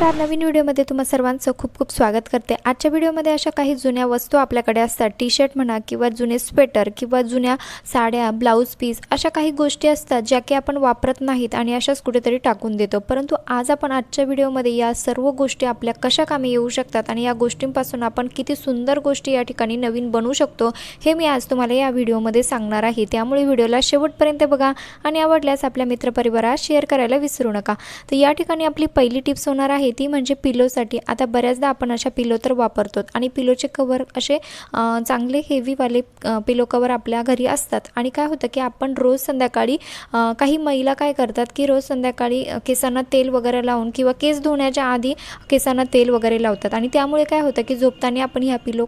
नमस्कार नवीन व्हिडिओमध्ये तुम्हा सर्वांचं खूप खूप स्वागत करते. आजच्या व्हिडिओमध्ये अशा काही जुन्या वस्तू आपल्याकडे असतात. टी शर्ट म्हणा किंवा जुने स्वेटर किंवा जुन्या साड्या ब्लाऊज पीस अशा काही गोष्टी असतात ज्या की आपण वापरत नाहीत आणि अशाच कुठेतरी टाकून देतो. परंतु आज आपण आजच्या व्हिडिओमध्ये या सर्व गोष्टी आपल्या कशा कामी येऊ शकतात आणि या गोष्टींपासून आपण किती सुंदर गोष्टी या ठिकाणी नवीन बनवू शकतो हे मी आज तुम्हाला या व्हिडिओमध्ये सांगणार आहे. त्यामुळे व्हिडिओला शेवटपर्यंत बघा आणि आवडल्यास आपल्या मित्रपरिवारात शेअर करायला विसरू नका. तर या ठिकाणी आपली पहिली टिप्स होणार आहे ती म्हणजे पिलोसाठी. आता बऱ्याचदा आपण अशा पिलो तर वापरतो आणि पिलोचे कवर असे चांगले हेवीवाले पिलो कवर आपल्या घरी असतात. आणि काय होतं की आपण रोज संध्याकाळी काही महिला काय करतात की रोज संध्याकाळी केसांना तेल वगैरे लावून किंवा केस धुण्याच्या आधी केसांना तेल वगैरे लावतात. आणि त्यामुळे काय होतं की झोपताना आपण ह्या पिलो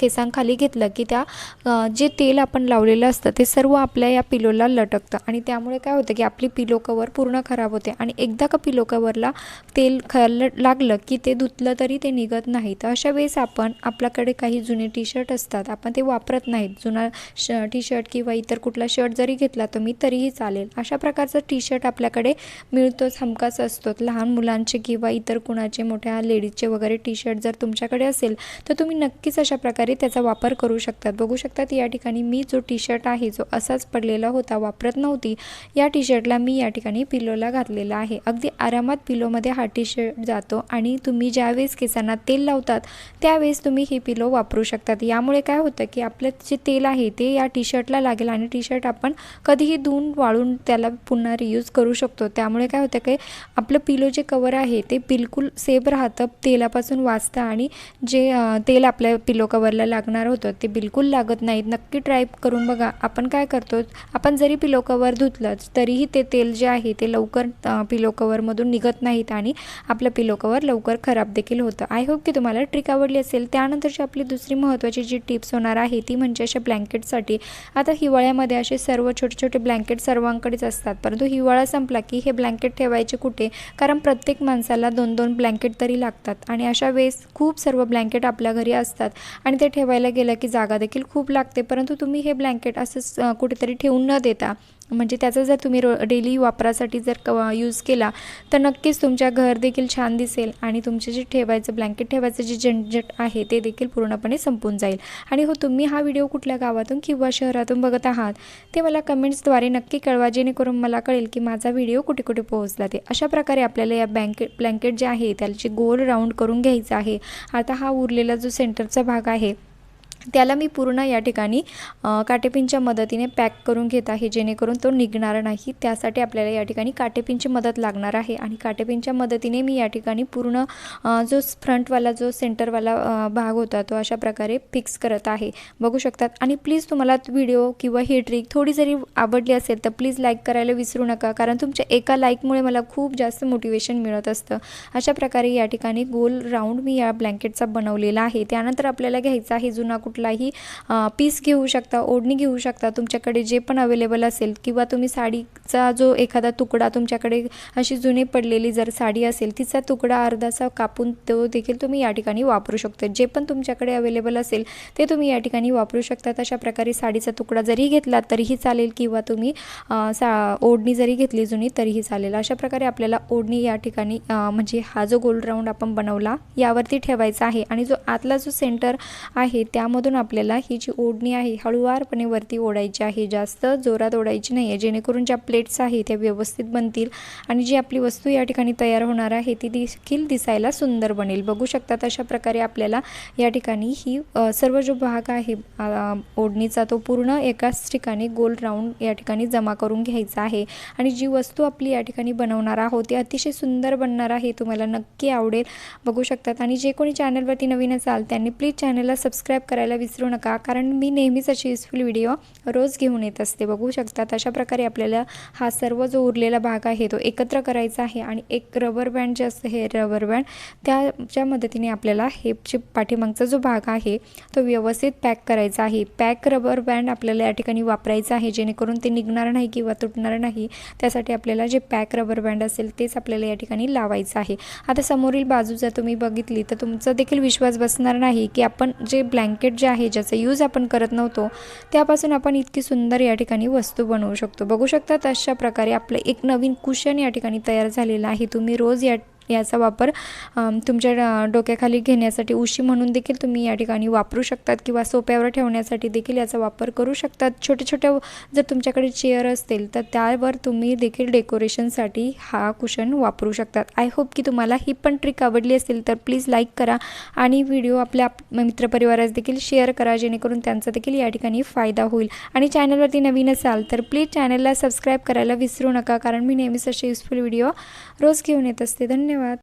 केसांखाली घेतलं की त्या जे तेल आपण लावलेलं असतं ते सर्व आपल्या या पिलोला लटकतं. आणि त्यामुळे काय होतं की आपली पिलो कवर पूर्ण खराब होते. आणि एकदा का पिलो कवरला तेल ख ल- लागलं की ते धुतलं तरी ते निघत नाही तर अशा वेळेस आपण आपल्याकडे काही जुने टी शर्ट असतात. आपण ते वापरत नाहीत. जुना श टी शर्ट किंवा इतर कुठला शर्ट जरी घेतला तुम्ही तरीही चालेल. अशा प्रकारचा टी शर्ट आपल्याकडे मिळतोच हमकाच असतो. लहान मुलांचे किंवा इतर कुणाचे मोठ्या लेडीजचे वगैरे टी शर्ट जर तुमच्याकडे असेल तर तुम्ही नक्कीच अशा प्रकारे त्याचा वापर करू शकतात. बघू शकतात या ठिकाणी मी जो टी शर्ट आहे जो असाच पडलेला होता वापरत नव्हती. या टी शर्टला मी या ठिकाणी पिलोला घातलेला आहे. अगदी आरामात पिलोमध्ये हा टी शर्ट जातो आणि तुम्ही ज्यावेळेस केसांना तेल लावतात त्यावेळेस तुम्ही ही पिलो वापरू शकतात. यामुळे काय होतं की आपलं जे तेल आहे ते या टी शर्टला लागेल आणि टी शर्ट आपण कधीही धुवून वाळून त्याला पुन्हा रियूज करू शकतो. त्यामुळे काय होतं की आपलं पिलो जे कवर आहे ते बिलकुल सेफ राहतं. तेलापासून वाचतं आणि जे तेल आपल्या पिलो कवरला लागणार होतं ते बिलकुल लागत नाहीत. नक्की ट्राय करून बघा. आपण काय करतो आपण जरी पिलो कवर धुतलंच तरीही ते तेल जे आहे ते लवकर पिलो कवरमधून निघत नाहीत आणि आपलं पिलो कवर लवकर खराब देखील होतं. आय होप की तुम्हाला ट्रिक आवडली असेल. त्यानंतरची आपली दुसरी महत्त्वाची जी टिप्स होणार आहे ती म्हणजे अशा ब्लँकेटसाठी आता हिवाळ्यामध्ये असे सर्व छोटे छोटे ब्लँकेट सर्वांकडेच असतात. परंतु हिवाळा संपला की हे ब्लँकेट ठेवायचे कुठे? कारण प्रत्येक माणसाला दोन दोन ब्लँकेट तरी लागतात. आणि अशा वेळेस खूप सर्व ब्लँकेट आपल्या घरी असतात. आणि ते ठेवायला गेलं की जागा देखील खूप लागते. परंतु तुम्ही हे ब्लँकेट असंच कुठेतरी ठेवून न देता म्हणजे त्याचा जर तुम्ही रो डेली वापरासाठी जर क यूज केला तर नक्कीच तुमच्या घर देखील छान दिसेल आणि तुमचे जे ठेवायचं ब्लँकेट ठेवायचं जे झंझट आहे ते देखील पूर्णपणे संपून जाईल. आणि हो तुम्ही हा व्हिडिओ कुठल्या गावातून किंवा शहरातून बघत आहात ते मला कमेंट्सद्वारे नक्की कळवा जेणेकरून मला कळेल की माझा व्हिडिओ कुठे कुठे पोहोचला ते अशा प्रकारे आपल्याला या ब्लँकेट ब्लँकेट जे आहे त्याची गोल राऊंड करून घ्यायचं आहे. आता हा उरलेला जो सेंटरचा भाग आहे त्याला मी पूर्ण या ठिकाणी काटेपिनच्या मदतीने पॅक करून घेत आहे जेणेकरून तो निघणार नाही. त्यासाठी आपल्याला या ठिकाणी काटेपिनची मदत लागणार आहे आणि काटेपिनच्या मदतीने मी या ठिकाणी पूर्ण जो फ्रंटवाला जो सेंटरवाला भाग होता तो अशा प्रकारे फिक्स करत आहे. बघू शकतात. आणि प्लीज तुम्हाला व्हिडिओ किंवा ही ट्रिक थोडी जरी आवडली असेल तर प्लीज लाईक करायला विसरू नका कारण तुमच्या एका लाईकमुळे मला खूप जास्त मोटिवेशन मिळत असतं. अशा प्रकारे या ठिकाणी गोल राऊंड मी या ब्लँकेटचा बनवलेला आहे. त्यानंतर आपल्याला घ्यायचा आहे जुना कुठलाही पीस घेऊ शकता ओढणी घेऊ शकता तुमच्याकडे जे पण अवेलेबल असेल किंवा तुम्ही साडीचा जो एखादा तुकडा तुमच्याकडे अशी जुनी पडलेली जर साडी असेल तिचा तुकडा अर्धासा कापून तो देखील तुम्ही या ठिकाणी वापरू शकता. जे पण तुमच्याकडे अवेलेबल असेल ते तुम्ही या ठिकाणी वापरू शकता. अशा प्रकारे साडीचा तुकडा जरी घेतला तरीही चालेल किंवा तुम्ही सा ओढणी जरी घेतली जुनी तरीही चालेल. अशा प्रकारे आपल्याला ओढणी या ठिकाणी म्हणजे हा जो गोल राऊंड आपण बनवला यावरती ठेवायचा आहे. आणि जो आतला जो सेंटर आहे त्यामधून आपल्याला ही जी ओढणी आहे हळुवारपणे वरती ओढायची आहे जास्त जोरात ओढायची नाही आहे जेणेकरून ज्या प्लेट्स आहे त्या व्यवस्थित बनतील आणि जी आपली वस्तू या ठिकाणी तयार होणार आहे ती देखील दिसायला सुंदर बनेल. बघू शकतात अशा प्रकारे आपल्याला या ठिकाणी ही सर्व जो भाग आहे ओढणीचा तो पूर्ण एकाच ठिकाणी गोल राऊंड या ठिकाणी जमा करून घ्यायचा आहे. आणि जी वस्तू आपली या ठिकाणी बनवणार आहोत ती अतिशय सुंदर बनणार आहे तुम्हाला नक्की आवडेल. बघू शकतात. आणि जे कोणी चॅनलवरती नवीन असाल त्यांनी प्लीज चॅनलला सबस्क्राईब करायला विसरू नका. कारण मी नेहमीच अशी युजफुल व्हिडिओ रोज घेऊन येत असते. बघू शकतात अशा प्रकारे आपल्याला हा सर्व जो उरलेला भाग आहे तो एकत्र करायचा आहे आणि एक रबर बँड जे असतं हे रबर बँड त्याच्या मदतीने आपल्याला हे जे पाठीमागचा जो भाग आहे तो व्यवस्थित पॅक करायचा आहे. पॅक रबर बँड आपल्याला या ठिकाणी वापरायचा आहे. जेणेकरून ते निघणार नाही किंवा तुटणार नाही. त्यासाठी आपल्याला जे पॅक रबर बँड असेल तेच आपल्याला या ठिकाणी लावायचं आहे. आता समोरील बाजू जर तुम्ही बघितली तर तुमचा देखील विश्वास बसणार नाही की आपण जे ब्लँकेट जे आहे ज्याचा यूज आपण करत नव्हतो त्यापासून आपण इतकी सुंदर या ठिकाणी वस्तू बनवू शकतो. बघू शकता अशा प्रकारे आपलं एक नवीन कुशन या ठिकाणी तयार झालेलं आहे. तुम्ही रोज या याचा वापर तुमच्या डोक्याखाली घेण्यासाठी उशी म्हणून देखील तुम्ही या ठिकाणी वापरू शकतात किंवा सोप्यावर ठेवण्यासाठी देखील याचा वापर करू शकतात. छोट्या छोट्या जर तुमच्याकडे चेअर असतील तर त्यावर तुम्ही देखील डेकोरेशनसाठी हा कुशन वापरू शकतात. आय होप की तुम्हाला ही पण ट्रिक आवडली असेल तर प्लीज लाईक करा आणि व्हिडिओ आपल्या आप- मित्रपरिवारास देखील शेअर करा जेणेकरून त्यांचा देखील या ठिकाणी फायदा होईल. आणि चॅनलवरती नवीन असाल तर प्लीज चॅनलला सबस्क्राईब करायला विसरू नका कारण मी नेहमीच असे युजफुल व्हिडिओ रोज घेऊन येत असते. धन्यवाद. виноват